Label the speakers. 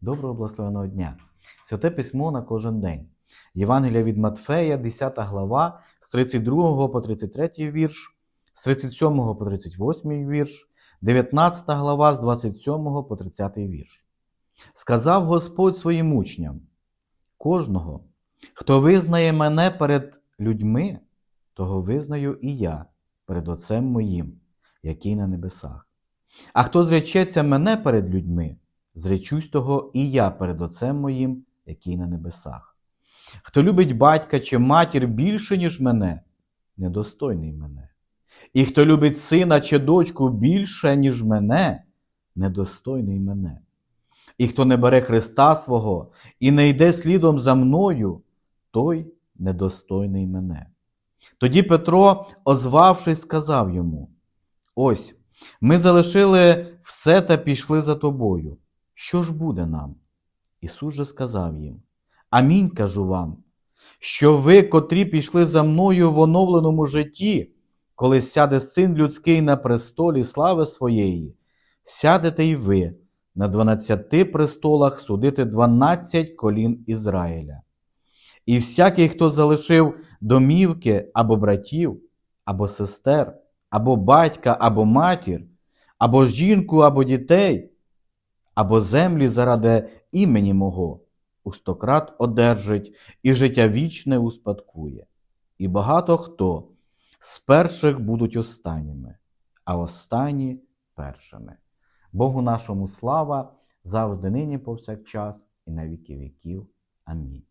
Speaker 1: Доброго благословеного дня! Святе письмо на кожен день. Євангелія від Матфея, 10 глава, з 32 по 33 вірш, з 37 по 38 вірш, 19 глава з 27 по 30 вірш. Сказав Господь своїм учням: кожного, хто визнає мене перед людьми, того визнаю і я перед Отцем моїм, який на небесах. А хто зречеться мене перед людьми, зречусь того і я перед Отцем моїм, який на небесах. Хто любить батька чи матір більше, ніж мене, недостойний мене. І хто любить сина чи дочку більше, ніж мене, недостойний мене. І хто не бере Христа свого і не йде слідом за мною, той недостойний мене. Тоді Петро, озвавшись, сказав йому: Ось, ми залишили все та пішли за тобою. Що ж буде нам? Ісус же сказав їм: Амінь кажу вам, що ви, котрі пішли за мною в оновленому житті, коли сяде син людський на престолі слави своєї, сядете й ви на дванадцяти престолах судити дванадцять колін Ізраїля. І всякий, хто залишив домівки або братів, або сестер, або батька, або матір, або жінку, або дітей, або землі заради імені мого, у стократ одержить і життя вічне успадкує. І багато хто з перших будуть останніми, а останні першими. Богу нашому слава завжди нині повсякчас і на віки віків. Амінь.